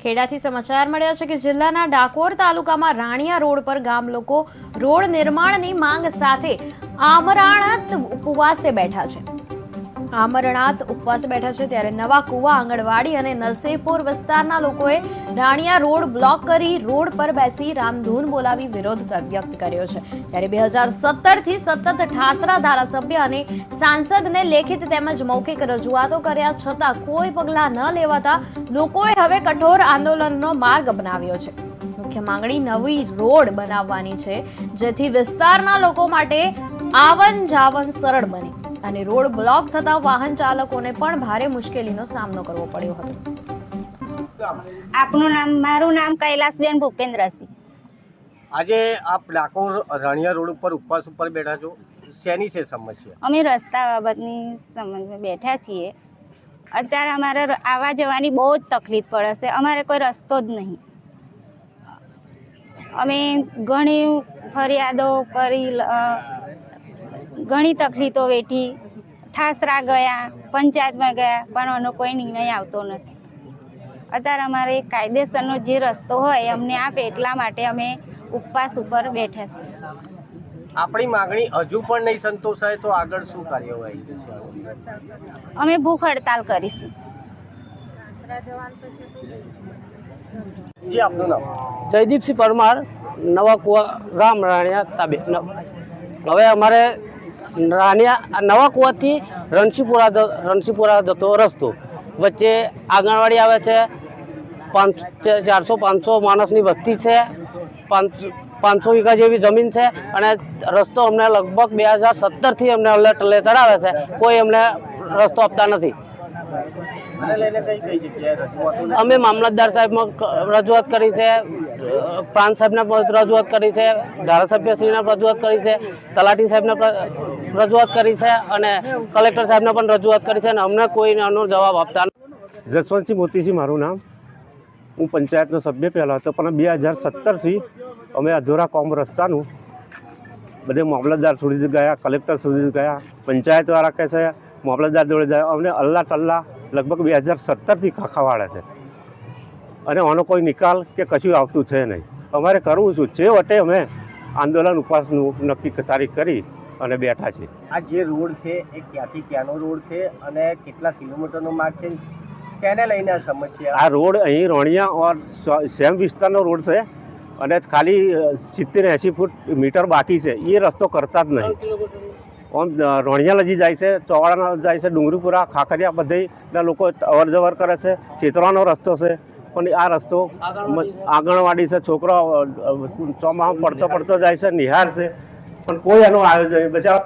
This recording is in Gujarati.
ખેડાથી સમાચાર મળ્યા છે કે જિલ્લાના ડાકોર તાલુકામાં રાણિયા રોડ પર ગામ લોકો રોડ નિર્માણની માંગ સાથે આમરાણત ઉપવાસે બેઠા છે. આમરણાત ઉપવાસ બેઠા છે ત્યારે નવા કુવા આંગણવાડી અને નરસિંહપુર વિસ્તારના લોકોએ રાણિયા રોડ બ્લોક કરી રોડ પર બેસી રામધૂન બોલાવી વિરોધ વ્યક્ત કર્યો છે. ત્યારે બે હજાર સત્તરથી સતત ઠાસરા ધારાસભ્ય અને સાંસદને લેખિત તેમજ મૌખિક રજૂઆતો કર્યા છતાં કોઈ પગલાં ન લેવાતા લોકોએ હવે કઠોર આંદોલનનો માર્ગ અપનાવ્યો છે. મુખ્ય માંગણી નવી રોડ બનાવવાની છે, જેથી વિસ્તારના લોકો માટે આવન જાવન સરળ બની અને રોડ બ્લોક થતા વાહન ચાલકોને પણ ભારે મુશ્કેલીનો સામનો કરવો પડ્યો હતો. આપનું નામ મારું નામ કૈલાસબેન ભૂપેન્દ્રસિંહ. આજે આપ ડાકોર રણિયા રોડ ઉપર ઉપવાસ ઉપર બેઠા છો. શેની છે સમસ્યા? અમે રસ્તા બાબતની સંબંધમાં બેઠા છીએ. અત્યારે અમારે આવવા જવાની બહુ જ તકલીફ પડે છે અમારે કોઈ રસ્તો જ નહીં. અમે ઘણી ફરિયાદો કરી ઘણી તકલીફો વેઠી. ઠાસરા ગયા પંચાયતમાં ગયા પણ એનો કોઈ નિર્ણય આવતો નથી. અત્યારે અમારે કાયદેસરનો જે રસ્તો હોય એ અમને આપે એટલા માટે અમે ઉપવાસ ઉપર બેઠા છીએ. આપણી માંગણી હજુ પણ નહીં સંતોષાય તો આગળ શું કાર્યવાહી થશે? અમે ભૂખ હડતાલ કરીશું. જી આપનું નામ? જયદીપસિંહ પરમાર નવા કુવા ગામ રાણિયા તાબે હવે અમારે રાણિયા નવા કુવાથી રણસીપુરા રણસીપુરા જતો રસ્તો. વચ્ચે આંગણવાડી આવે છે. પાંચ ચારસો પાંચસો માણસની વસ્તી છે. પાંચ પાંચસો વીઘા જેવી જમીન છે અને રસ્તો અમને લગભગ બે હજાર સત્તરથી અમને અલ્લે ટલ્લે ચડાવે છે. કોઈ અમને રસ્તો આપતા નથી? અમે મામલતદાર સાહેબમાં રજૂઆત કરી છે. પ્રાંત સાહેબને રજૂઆત કરી છે. ધારાસભ્યશ્રીને રજૂઆત કરી છે. તલાટી સાહેબને રજૂઆત કરી છે અને કલેક્ટર સાહેબને પણ રજૂઆત કરી છે અને અમને કોઈ આનો જવાબ આપતા. જસવંતસિંહ મોતીસિંહ મારું નામ. હું પંચાયતનો સભ્ય પહેલાં હતો, પણ બે હજાર સત્તરથી અમે અધૂરા કોમ રસ્તાનું બધે મામલતદાર સુધી ગયા, કલેક્ટર સુધી ગયા પંચાયતવાળા કહે છે, મામલતદાર જોડે જાય. અમને અલ્લા ટલ્લા લગભગ બે હજાર સત્તરથી ખાખાવાડે છે. અને આનો કોઈ નિકાલ કે કશું આવતું છે નહીં. અમારે કરવું શું જે વટે અમે આંદોલન ઉપવાસનું નક્કી તારીખ કરી અને બેઠા છે. આ જે રોડ છે એ ક્યાંથી ક્યાંનો રોડ છે અને કેટલા કિલોમીટરનો માર્ગ છે શેને લઈને આ સમસ્યા? આ રોડ અહીં રોણિયા ઓર સેમ વિસ્તારનો રોડ છે અને ખાલી સિત્તેર એંસી ફૂટ મીટર બાકી છે. એ રસ્તો કરતા જ નહીં. આમ રોણિયા લજી જાય છે ચોવાડાના જાય છે ડુંગરીપુરા ખાખરિયા બધેના લોકો અવર જવર કરે છે ખેતરાનો રસ્તો છે પણ આ રસ્તો આંગણવાડી છે છોકરો ચોમામાં પડતો પડતો જાય છે નિહાર છે. પણ કોઈ એનું આયોજન. બચાવ